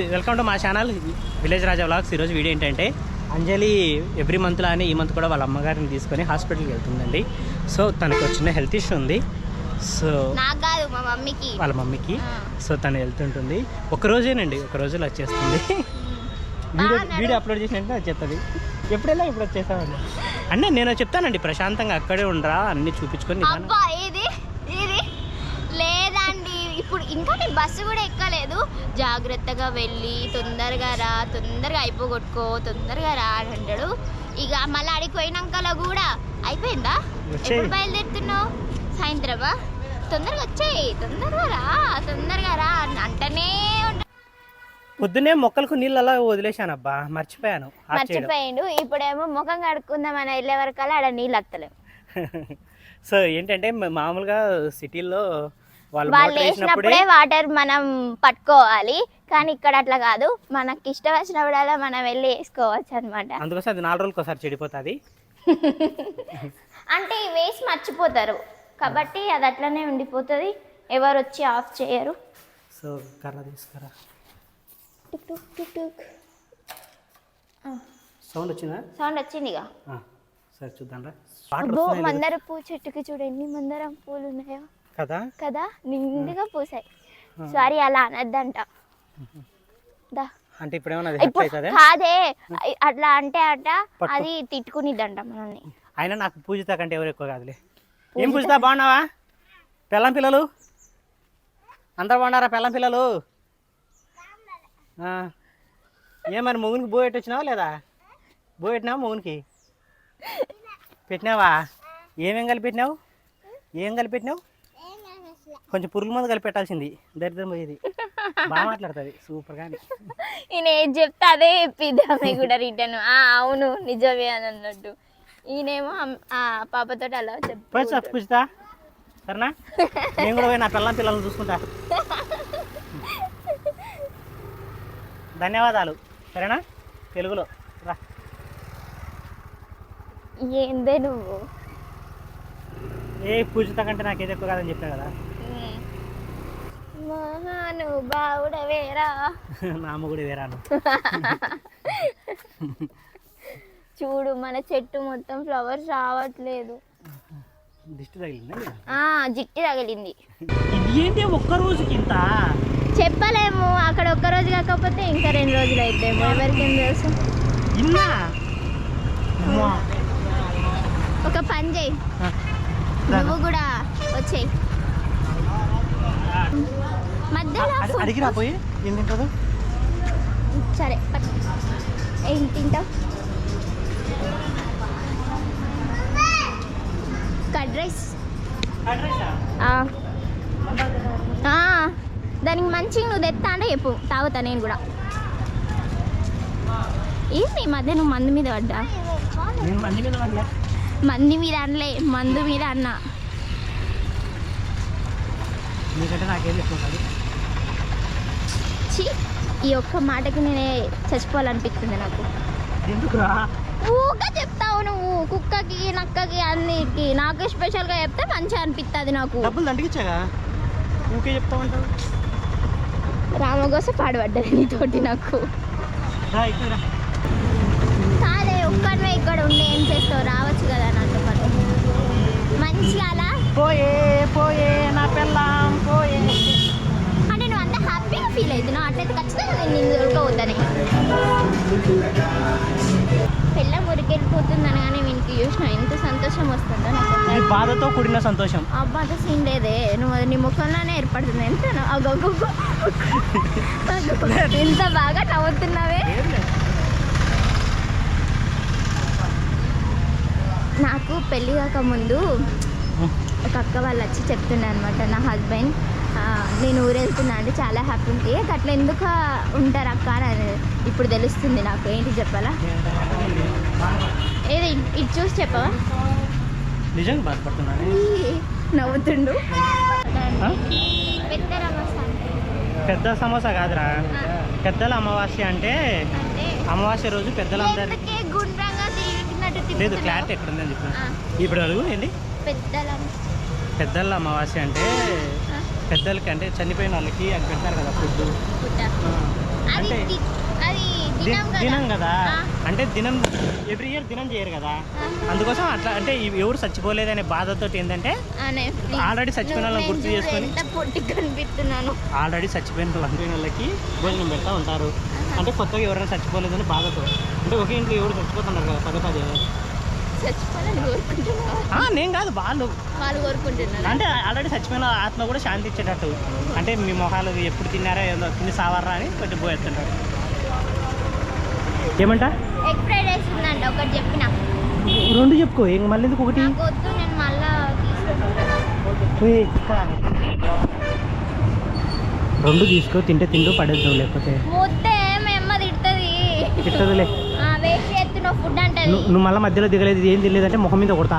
Welcome to మా channel village Raja vlogs. ఈరోజు video ఏంటంటే అంజలి ఎవ్రీ మంత్లో అని ఈ మంత్ కూడా వాళ్ళ అమ్మగారిని తీసుకొని హాస్పిటల్కి వెళ్తుందండి. సో తనకి చిన్న హెల్త్ ఇష్యూ ఉంది. సో వాళ్ళ మమ్మీకి. సో తను వెళ్తుంటుంది. ఒక రోజేనండి ఒక రోజులో వచ్చేస్తుంది. వీడియో. వీడియో అప్లోడ్ చేసినట్టు వచ్చేస్తుంది. ఎప్పుడైనా ఇప్పుడు వచ్చేస్తామండి అంటే నేను చెప్తానండి ప్రశాంతంగా అక్కడే ఉండరా అన్ని చూపించుకొని నిదానం- అబ్బా ఇది ఇది లేదండి ఇప్పుడు ఇంకా నేను బస్సు కూడా ఎక్కలేదు. జాగ్రత్తగా వెళ్ళి తొందరగా రా తొందరగా అయిపోగొట్టుకో తొందరగా రా అని అంటాడు. ఇక మళ్ళీ అడిగి పోయినాకలా కూడా అయిపోయిందా. ఎప్పుడు బయలుదేరుతున్నావు? సాయంత్రమా? తొందరగా వచ్చేయి తొందరగా రా తొందరగా రా అని అంటనే పొద్దునే మొక్కలకు నీళ్ళు అలా వదిలేశాను అబ్బా మర్చిపోయాను. మర్చిపోయిండు. ఇప్పుడేమో ముఖం కడుక్కుందామని వెళ్ళే వరకల్లా ఆడ నీళ్ళు వస్తలేవు సో ఏంటంటే మామూలుగా సిటీల్లో వాళ్ళు వేసినప్పుడే వాటర్ మనం పట్టుకోవాలి. కానీ ఇక్కడ అట్లా కాదు. మనకి ఇష్టం వచ్చినప్పుడల్లా మనం వెళ్ళి వేసుకోవచ్చు అనమాట అందుకోసం అది నాలుగు రోజులకు ఒకసారి చెడిపోతుంది. అంటే వేసి మర్చిపోతారు. కాబట్టి అది అట్లనే ఉండిపోతుంది. ఎవరు వచ్చి ఆఫ్ చేయరు. సో కర్ర తీసుకురా. టుక్ టుక్ టుక్ టుక్. సౌండ్ వచ్చిందా? సౌండ్ వచ్చిందిగా. ఆ, సరే చూద్దాం మందార పూ చెట్టుకి చూడు ఎన్ని మందారం పూలు ఉన్నాయో. కదా? కదా? నిండుగా పూసాయి. సారీ అలా అనద్దంట. అంటే ఇప్పుడు ఏమన్నా కాదే. అట్లా అంటే అట. అది తిట్టుకునిద్దంట మనల్ని. అయినా నాకు పూజిత కంటే ఎవరు ఎక్కువ కాదులే. ఏం పూజిత? బాగున్నావా? పెళ్ళం పిల్లలు? అందరు బాగున్నారా పెళ్ళం పిల్లలు? ఆ. ఏ మరి మొగునికి బో పెట్టి వచ్చినావా లేదా? బో పెట్టినావా మొగునికి పెట్టినావా? ఏమేం కలిపి పెట్టినావు? ఏం కలిపి పెట్టినావు? కొంచెం పురుగు మందు కలిపి పెట్టాల్సింది దరిద్రం పోయేది. బాగా మాట్లాడుతుంది సూపర్ కానీ ఈయన ఏది చెప్తే అదే చెప్పిద్ది ఆమె కూడా రిటర్న్ అవును నిజమే అని అన్నట్టు. ఈయనేమో ఆ పాపతో అలా చెప్పు పూజిత సరేనా? నేను కూడా పోయి నా పిల్లం పిల్లల్ని చూసుకుంటా. ధన్యవాదాలు సరేనా? తెలుగులో రా. ఏందే నువ్వు? ఏ పూజిత కంటే నాకేది ఎక్కువ కాదని చెప్పాను కదా? మహాను బావుడవేరా నా కూడా వేరాను చూడు మన చెట్టు మొత్తం ఫ్లవర్స్ రావట్లేదు. దిష్టి తగిలిందా ఆ జిట్టి తగిలింది. ఇది ఏంటి ఒక్క రోజుకి ఇంత? చెప్పలేము అక్కడ ఒక్క రోజు కాకపోతే ఇంకా రెండు రోజులు అయితేమో ఎవరికేం తెలుసు. ఒక పని చేయి. నువ్వు కూడా వచ్చేయి. మధ్యలో అడి- food- అడిగిరా పోయి? ఏం తింటారు? సరే. ఏం తింటావు కర్డ్ రైస్. ఆ. ఆ, దానికి మంచిగా నువ్వు తెస్తా అంటే చెప్పు. తాగుతా నేను కూడా. ఏంది ఈ మధ్య నువ్వు మందు మీద పడ్డా? మంది మీద పడలే మంది మీద అనలే మందు మీద అన్నా. ఈ ఒక్క మాటకి నేనే చచ్చిపోవాలనిపిస్తుంది నాకు. ఊగా చెప్తావు నువ్వు కుక్కకి నక్కకి అన్నిటికి. నాకు స్పెషల్గా చెప్తే మంచిగా అనిపిస్తుంది నాకు. ఊకే రామగోస పాడుపడ్డది నీతోటి నాకు. రా ఇక్కడ ఉండి ఏం చేస్తావు? రావచ్చు కదా నాతో పాటు. మంచిగా అలా? పోయే పోయే నా పెళ్ళాం పోయే. అంటే నువ్వు అంత హ్యాపీగా ఫీల్ అవుతున్నావు. అట్లయితే ఖచ్చితంగా నేను నిన్ను దొరకవుతానే పిల్ల మురికెళ్ళిపోతుందని కానీ వీనికి చూసిన ఎంత సంతోషం వస్తుందో నాకు. బాధతో కూడిన సంతోషం. అబ్బా అంత సీన్ లేదే. నువ్వు నీ ముఖంలోనే ఏర్పడుతుంది. ఎంత ఎంత బాగా నవ్వుతున్నావే ఏం లేదు. నాకు పెళ్ళి కాక ముందు ఒక అక్క వాళ్ళు వచ్చి చెప్తుండే అనమాట నా హస్బెండ్ నేను ఊరెళ్తున్నా అంటే చాలా హ్యాపీ ఉంది "ఏ, అట్లా ఎందుకు ఉంటారు అక్క? అని. ఇప్పుడు తెలుస్తుంది నాకు ఏంటి చెప్పాలా? ఏది ఇది చూసి చెప్పవా? నిజంగా బాధపడుతున్నాను నవ్వుతుండు? పెద్ద సమోసా కాదురా. పెద్దల అమావాస్య అంటే అమావాస్య రోజు పెద్దలందరి ఎందుకే? గుండ్రంగా తిరిగినట్టు లేదు? క్లారిటీ ఎక్కడ ఉందని చెప్పిన ఇప్పుడు అడుగు ఏంటి? పెద్దల. అమావాస్య అంటే పెద్దలకి అంటే చనిపోయిన వాళ్ళకి అది పెడతారు కదా ఫుడ్ అంటే దినం కదా. అంటే దినం ఎవ్రీ ఇయర్ దినం చేయరు కదా. అందుకోసం అట్లా అంటే ఎవరు చచ్చిపోలేదనే బాధతో ఏంటంటే. ఆల్రెడీ చచ్చిపోయిన వాళ్ళని గుర్తు చేసుకొని ఆల్రెడీ చచ్చిపోయిన వాళ్ళకి భోజనం పెడతా ఉంటారు. అంటే కొత్తగా ఎవరైనా చచ్చిపోలేదని బాధతో. అంటే ఒకే ఇంట్లో ఎవరు చచ్చిపోతున్నారు కదా పదే పదే చచ్చిపోవాలని కోరుకుంటున్నావా? ఆ, నేను కాదు వాళ్ళు. వాళ్ళు కోరుకుంటున్నారా? అంటే ఆల్రెడీ చచ్చిపోయిన ఆత్మ కూడా శాంతి ఇచ్చేటట్టు. అంటే మీ మొహాలు ఎప్పుడు తిన్నారా ఏదో తిని సావారా అని కొంచెం పోయేస్తుంటారు. ఏమంట? ఎగ్ ఫ్రైడ్ రైస్ ఉందంట ఒకటి చెప్పిన. రెండు చెప్పుకో ఇంక మళ్ళీ ఎందుకు ఒకటి? నాకు వద్దు నేను మళ్ళా తీసుకుంటాను. రెండు తీసుకో తింటే తింటూ పడేద్దాం లేకపోతే. వద్దే మీ అమ్మ తిడుతుంది. తిట్టదులే ఫుడ్ అంటది నువ్వు మళ్ళీ మధ్యలో దిగలేదు ఏం తెలియదంటే మొహం మీద కొడతా.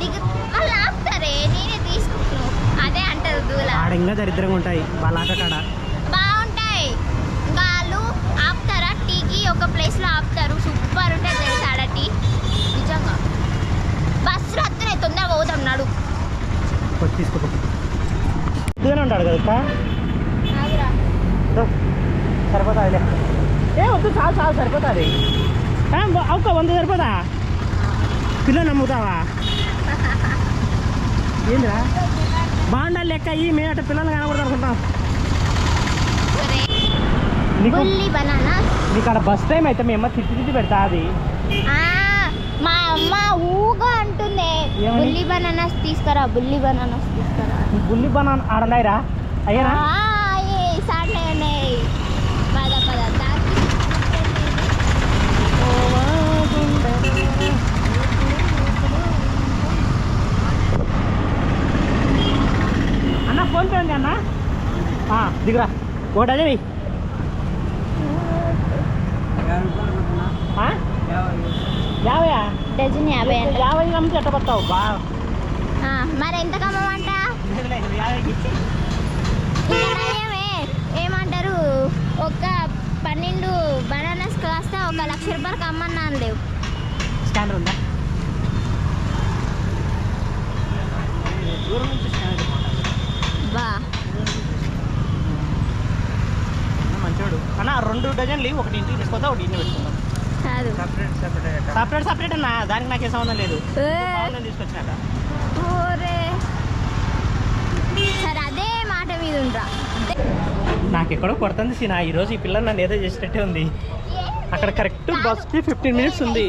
దిగు. వాళ్ళు ఆపుతారే? నేనే తీసుకుంటున్నావు అదే అంటారు దూల. ఆడ ఇంకా దరిద్రంగా ఉంటాయి వాళ్ళ ఆట కాడ బాగుంటాయి. వాళ్ళు ఆపుతారా? టీకి ఒక ప్లేస్లో ఆపుతారు. సూపర్ ఉంటాయి తెలుసా ఆడ టీ? నిజంగా. బస్సులో వస్తున్నాయి తొందరగా పోతాం నడు. తీసుకో. ఇదిగానే ఉంటాడు కదా అక్క? ఆగురా. దో, సరిపోతాదిలే. ఏ వద్దు చాలు చాలు సరిపోతుంది. అవుక వంద సరిపోదా కిలో నమ్ముతావా ఏందిరా బాగుండాలి లెక్క ఈ మేము అట్ట పిల్లలు కనకూడదు అనుకుంటాం నీకు అక్కడ బస్ టైం అయితే మీ అమ్మ తిట్టి తిట్టి పెడతా అది ఆ, మా అమ్మ ఊగా అంటుంది? బుల్లి బనానాస్ తీసుకురా బుల్లి బనానాస్ తీసుకురా బుల్లి బనాన్ ఆడన్నాయిరా అయ్యారా సాటే ఉన్నాయి పద పద దాకి అన్న ఫోన్ పే ఉంది అన్న ఆ, దిగురా ఒకటి అదే వెయ్యి. ఆ? యాభైయా డజన్ యాభై యాభై అమ్మితే ఎట్ట పడతావు బా మరి ఎంత నయ్యమే ఏమంటారు ఒక పన్నెండు బనానాస్ కాస్త ఒక లక్ష రూపాయలకి అమ్మన్నాను లేవు స్కానర్ ఉందా బా మంచోడు అన్న రెండు డజన్లు ఒకటి ఇంటికి తీసుకొస్తా ఒకటి ఇంటికి పెట్టుకుందాం. కాదు. సపరేట్ సపరేట్ అన్న. దానికి నాకే సంబంధం లేదు. ఏ, తీసుకొచ్చినాక. సరే అదే మాట మీద ఉండరా. నాకు ఎక్కడో కొడుతుంది సీనా. ఈరోజు ఈ పిల్ల నన్ను ఏదో చేసినట్టే ఉంది. అక్కడ కరెక్ట్ బస్కి ఫిఫ్టీన్ మినిట్స్ ఉంది.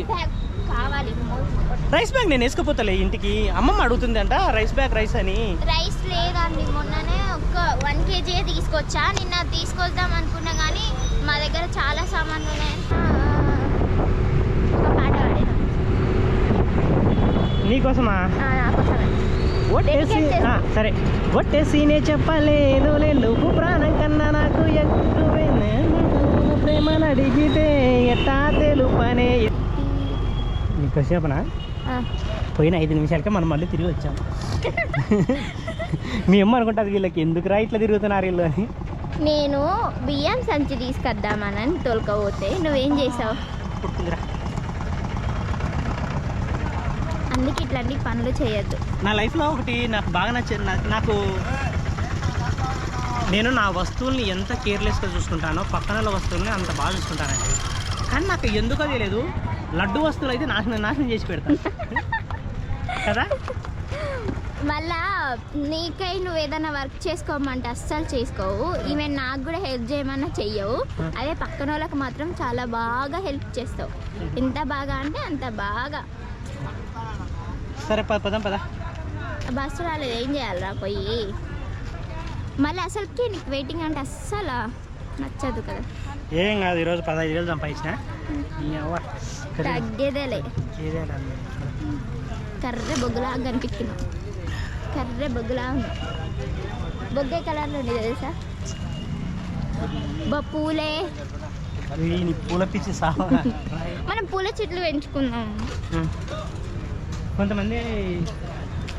రైస్ బ్యాగ్ నేను వేసుకుపోతలే ఇంటికి. అమ్మమ్మ అడుగుతుంది అంట రైస్ బ్యాగ్ రైస్ అని. రైస్ లేదండి. మొన్ననే ఒక వన్ కేజీ తీసుకొచ్చా. నిన్న తీసుకొద్దాం అనుకున్నా కానీ మా దగ్గర చాలా సామాన్లు ఉన్నాయి. ఒక పాట పాడాను నీకోసమా? సరే. ఒట్టేసినే చెప్పలేదులే నువ్వు ప్రాణం కన్నా నాకు ఎక్కువే ప్రేమను అడిగితే ఎట్టా తెలుపనే. నీకు చెప్పనా పోయిన ఐదు నిమిషాలకే మనం మళ్ళీ తిరిగి వచ్చాం. మీ అమ్మ అనుకుంటుంది వీళ్ళకి ఎందుకురా ఇట్లా తిరుగుతున్నారు వీళ్ళు అని? నేను బియ్యం సంచి తీసుకొద్దామని తోలుకపోతే నువ్వేం చేసావు? అందుకే ఇట్లాంటి పనులు చేయొద్దు. నా లైఫ్లో ఒకటి నాకు బాగా నచ్చింది నాకు నేను నా వస్తువుల్ని ఎంత కేర్లెస్గా చూసుకుంటానో పక్కన వస్తువుల్ని అంత బాగా చూసుకుంటానండి. కానీ నాకు ఎందుకో తెలియదు లడ్డు వస్తువులు అయితే నాశనం నాశనం చేసి పెడతాను కదా? మళ్ళా నీకై నువ్వు ఏదైనా వర్క్ చేసుకోమంటే అస్సలు చేసుకోవు. ఈవెన్ నాకు కూడా హెల్ప్ చేయమన్నా చెయ్యవు. అదే పక్కన వాళ్ళకి మాత్రం చాలా బాగా హెల్ప్ చేస్తావు. ఎంత బాగా అంటే అంత బాగా. సరే పద పదం పద. బస్సు రాలేదు ఏం చేయాలిరా పోయి. మళ్ళీ అసలుకి నీకు వెయిటింగ్ అంటే అస్సలు నచ్చదు కదా. ఏం కాదు ఈరోజు పదహైదు వేలు సంపాదించిన. తగ్గేదేలే. కర్రె బొగ్గులా కనిపిస్తున్నావు కర్రె బొగ్గులా ఉంది బొగ్గే కలర్లో ఉంది తెలుసా? బా పూలే. పూల పిచ్చి మనం పూల చెట్లు పెంచుకుందాం. కొంతమంది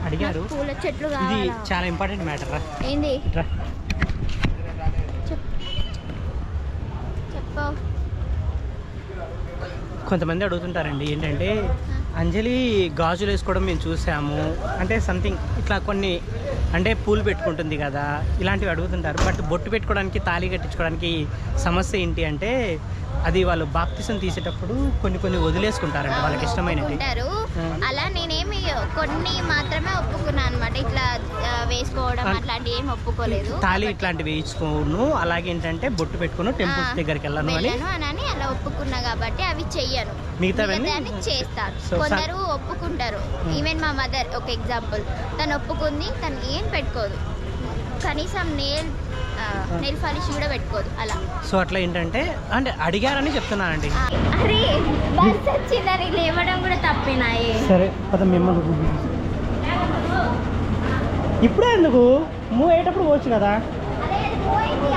అడిగారు పూల చెట్లు ఇది చాలా ఇంపార్టెంట్ మ్యాటర్ రా. ఏంది? చెప్పు. కొంతమంది అడుగుతుంటారండి ఏంటంటే అంజలి గాజులు వేసుకోవడం మేము చూసాము. అంటే సంథింగ్ ఇట్లా కొన్ని అంటే పూలు పెట్టుకుంటుంది కదా ఇలాంటివి అడుగుతుంటారు. బట్ బొట్టు పెట్టుకోవడానికి తాళి కట్టించుకోవడానికి సమస్య ఏంటి అంటే అది వాళ్ళు బాప్తిసం తీసేటప్పుడు కొన్ని కొన్ని వదిలేసుకుంటారంట వాళ్ళకి ఇష్టమైనవి. అలా నేనేమి కొన్ని మాత్రమే ఒప్పుకున్నాను అనమాట ఇట్లా వేసుకోవడం. అట్లాంటివి ఏమి ఒప్పుకోలేదు. తాళి ఇట్లాంటివి వేయించుకోను అలాగే ఏంటంటే బొట్టు పెట్టుకుని టెంపుల్స్ ఆ, దగ్గరికి వెళ్ళను అని. అని అలా ఒప్పుకున్నా కాబట్టి అవి చెయ్యను. మిగతావన్నీ చేస్తాను. కొందరు ఒప్పుకుంటారు. ఈవెన్ మా మదర్ ఒక ఎగ్జాంపుల్ తను ఒప్పుకుంది తను ఏం పెట్టుకోదు. కనీసం నేల్ నెయిల్ పాలిష్ కూడా పెట్టుకోదు అలా. సో అట్లా ఏంటంటే అంటే అడిగారని చెప్తున్నానండి. అరే బస్ వచ్చిందని లేవడం కూడా తప్పేనాయే సరే పద మిమ్మల్ని ఇప్పుడే ఎందుకు? మూవ్ అయ్యేటప్పుడు పోవచ్చు కదా.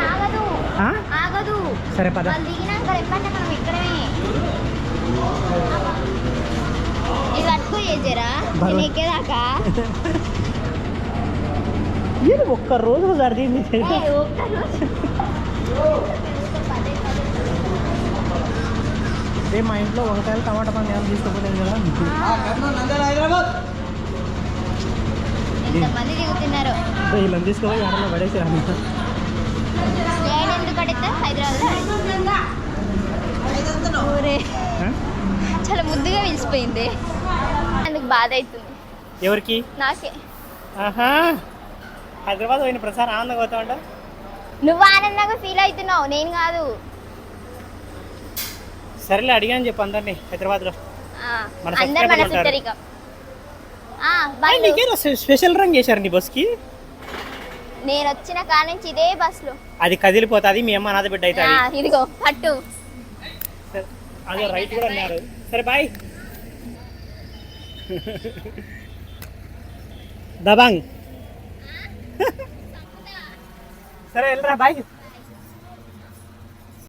ఆగదు? ఆగదు. సరే పద. దిగినాక మనం ఇక్కడమే ఇది పట్టుకో. నేను ఎక్కేదాకా? ఇది ఒక్క రోజు రోజు. రే మా ఇంట్లో వంకాయలు టమాటా పండు ఏమైనా తీసుకోపోలేదు కదా ఎంతమంది దిగుతున్నారు? రే, వీళ్ళని తీసుకోపోయి ఆడలో పడేసాను నేను ఎందుకు అడిగితే హైదరాబాద్ ఊరే. చాలా ముద్దుగా పిలిచిపోయింది. అందుకు బాధ అవుతుంది. ఎవరికి? నాకే. ఆహా. హైదరాబాద్ పోయిన ప్రసాద్ ఆనందంగా పోతా ఉంటా? నువ్వు ఆనందంగా ఫీల్ అవుతున్నావు నేను కాదు. సరేలే అడిగాను చెప్పు అందరినీ మన అందరు మన బళ్ళు. నీకేదో స్పెషల్ రంగ్ చేశారు నీ బస్కి? నేను వచ్చిన కాడ నుంచి ఇదే బస్సులో అది కదిలిపోతుంది మీ అమ్మ అనాథ బిడ్డ అవుతుంది ఇదిగో పట్టు. అదే రైట్ కూడా అన్నారు. సరే బాయ్ దబాంగ్. సరే వెళ్ళరా బాయ్.